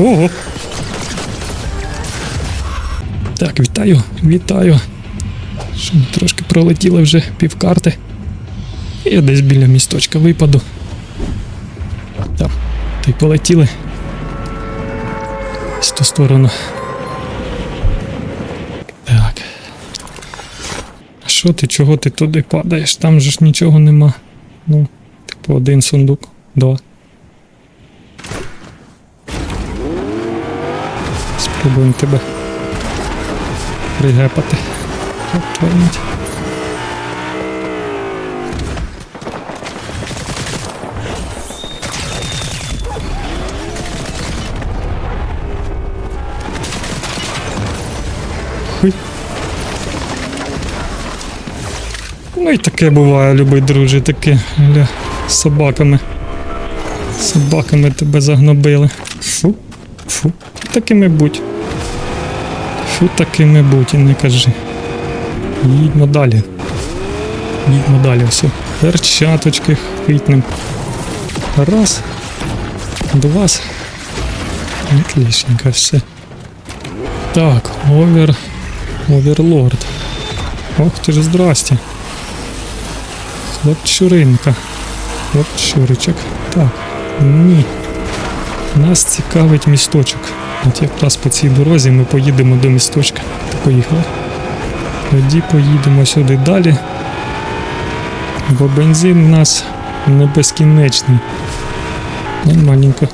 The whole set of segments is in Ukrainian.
Ого. Так, вітаю, вітаю. Що трошки пролетіли вже півкарти. Я десь біля місточка випаду. Там, та й полетіли. З ту сторону. Так. А що ти, чого ти туди падаєш? Там же ж нічого нема. Ну, типу, один сундук, два. Спробуємо тебе пригепати. Ну і таке буває, любий друже, таке ля, з собаками. Собаками тебе загнобили. Фу, фу, такими будь. Фу, такими будь не кажи. Їдьмо далі. Їдьмо далі, все. Перчаточки хитнем. Раз. Два. Отличненько все. Так, овер. Оверлорд. Ох ти ж здрасте. Хлопчуринка. Хлопчуричок. Так. Ні. Нас цікавить місточок. От якраз по цій дорозі ми поїдемо до місточка. Поїхали. Тоді поїдемо сюди далі. Бо бензин у нас не безкінечний. Нормальненько.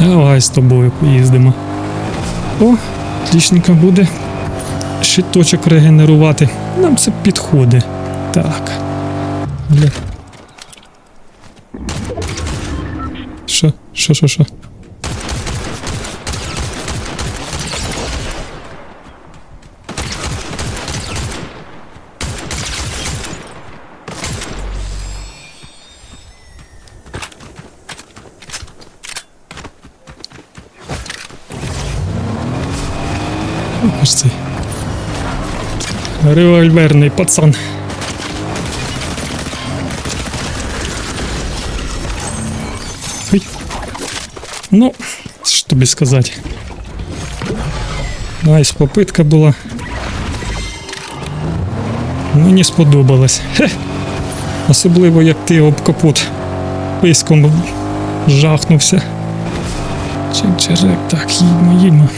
Давай з тобою поїздимо. О, отлічненько буде. Щиточок регенерувати. Нам це підходить. Так. Що? Що, що. Револьверний пацан. Ну, що тобі сказати. Найс попитка була. Мені сподобалось. Хе. Особливо як ти об капот писком жахнувся. Чик-чирик, так, їдьмо, їдьмо.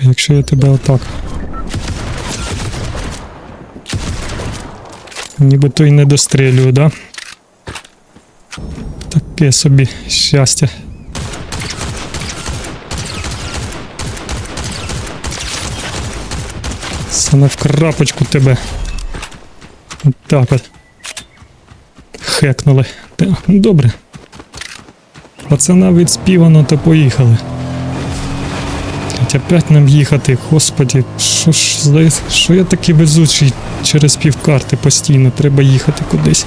Якщо я тебе отак. Нібито й не дострілюю, да? Таке собі щастя. Саме в крапочку тебе. Так от. Хекнули. Та, ну, Добре. Пацана відспівано, то поїхали. Блять, опять нам їхати, господі, що ж за що я такий везучий через півкарти постійно треба їхати кудись.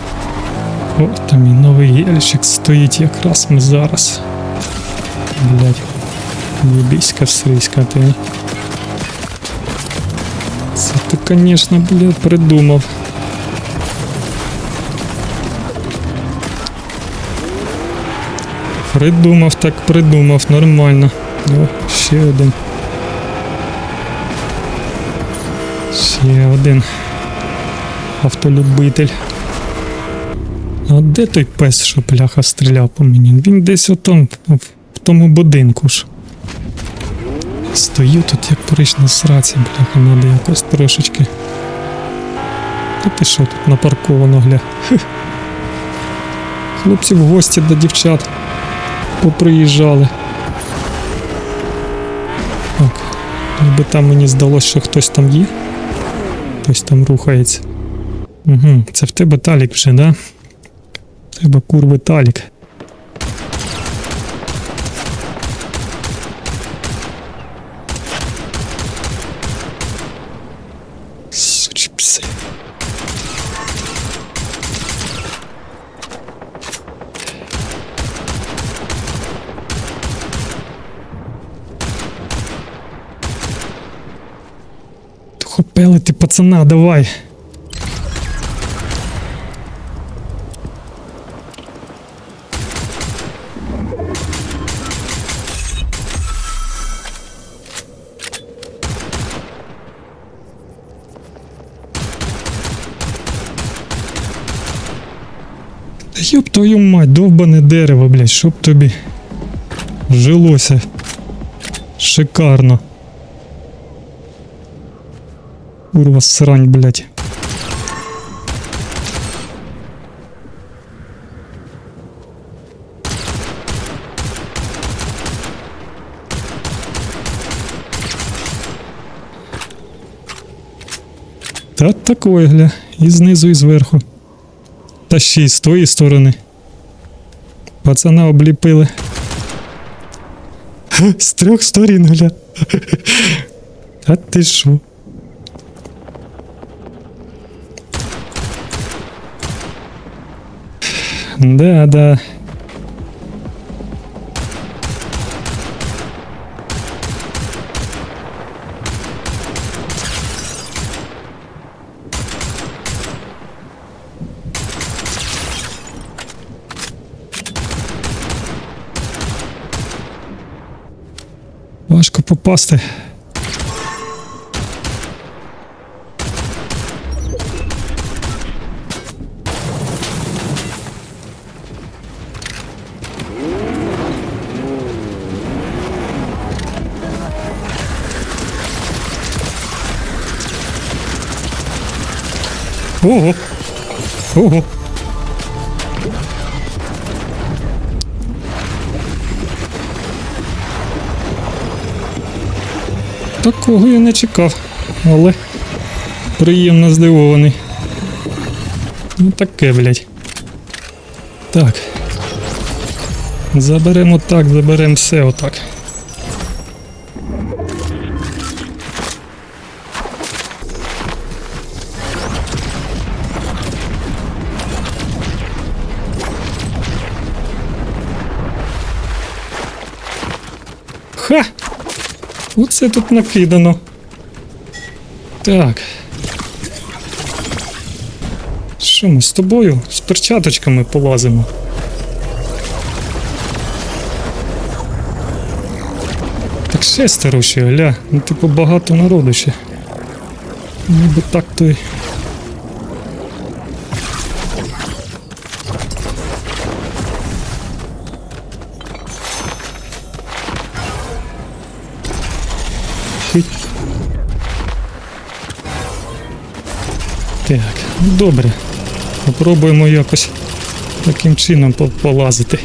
О, там і новий ельчик стоїть якраз ми зараз. Блять. Єбіська всриська ти. Це ти, конечно, блядь, придумав. Придумав, так придумав, нормально. О, ще один. Ще один автолюбитель. А де той пес, що пляха стріляв по мені? Він десь отам, в тому будинку ж. Стою тут як приш на сраці, бляха, надо якось трошечки. Та ти що тут напарковано, гля? Хлопці в гості до дівчат поприїжджали. Так, ніби там мені здалося, що хтось там є. Хтось там рухається. Угу, це в тебе талік вже, да? В тебе курви талік. пелети, пацана, давай. Йоб твою мать, довбане дерево, блядь, щоб тобі жилося шикарно. Курва срань, блядь. Та такое, гля. І знизу, і зверху. Та ще й з тої сторони. Пацана обліпили. З трьох сторін, гля. Та ти що? Да, да. Важко попасти. Ого. Ого. Такого я не чекав, але приємно здивований. Ну таке, блядь. Так. Заберемо так, заберемо все отак. Ха! Оце тут накидано. Так. Що ми з тобою з перчаточками полазимо? Так ще, гля. Ну типу багато народу ще. Ніби так то й. Хить. Так, добре. Попробуємо якось таким чином полазити.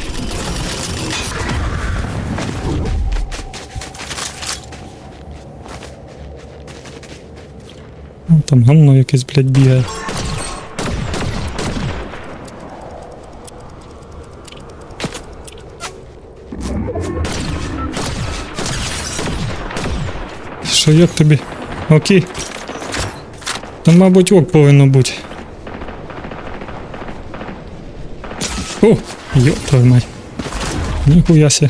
Ну, Там гамно якесь, блядь, бігає. Що як тобі? Окей. Там, мабуть, ок повинно бути. О, йоп твою мать. Ніхуя ся.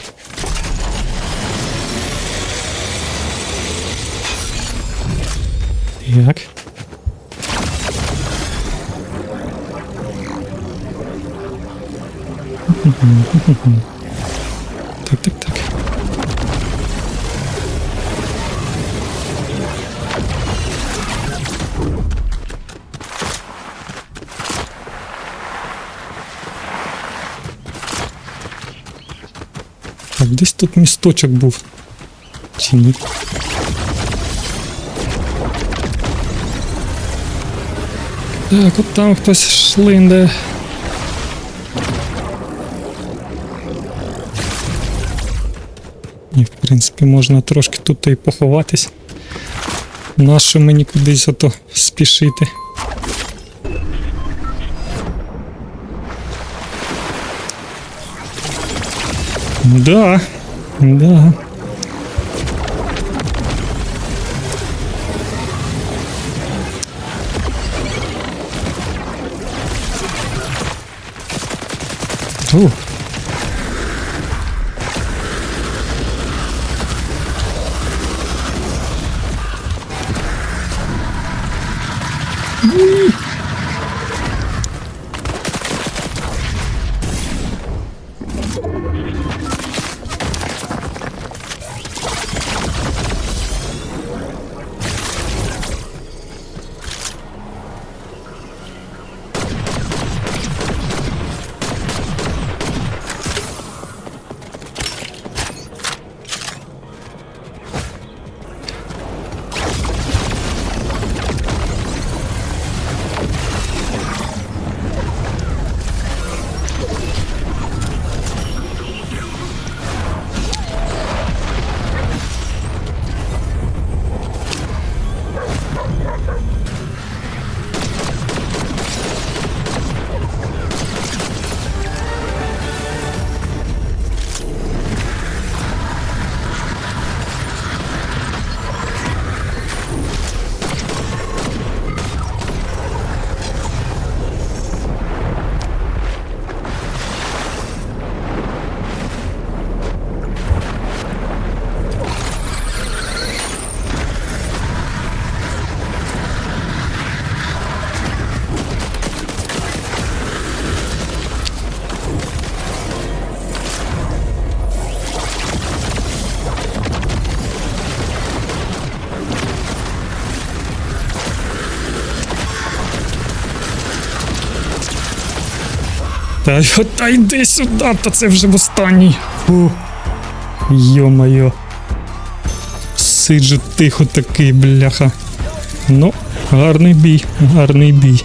Так. Так, так, так. Так, десь тут місточок був. Чи ні? Так, от там хтось шлинде. І, в принципі, можна трошки тут і поховатись. Нащо мені кудись ото спішити? Да. Да. Фу. Mm-hmm. Та, йди сюди, та це вже в останній. Йо-моє. Сиджу тихо такий, бляха. Ну, гарний бій, гарний бій.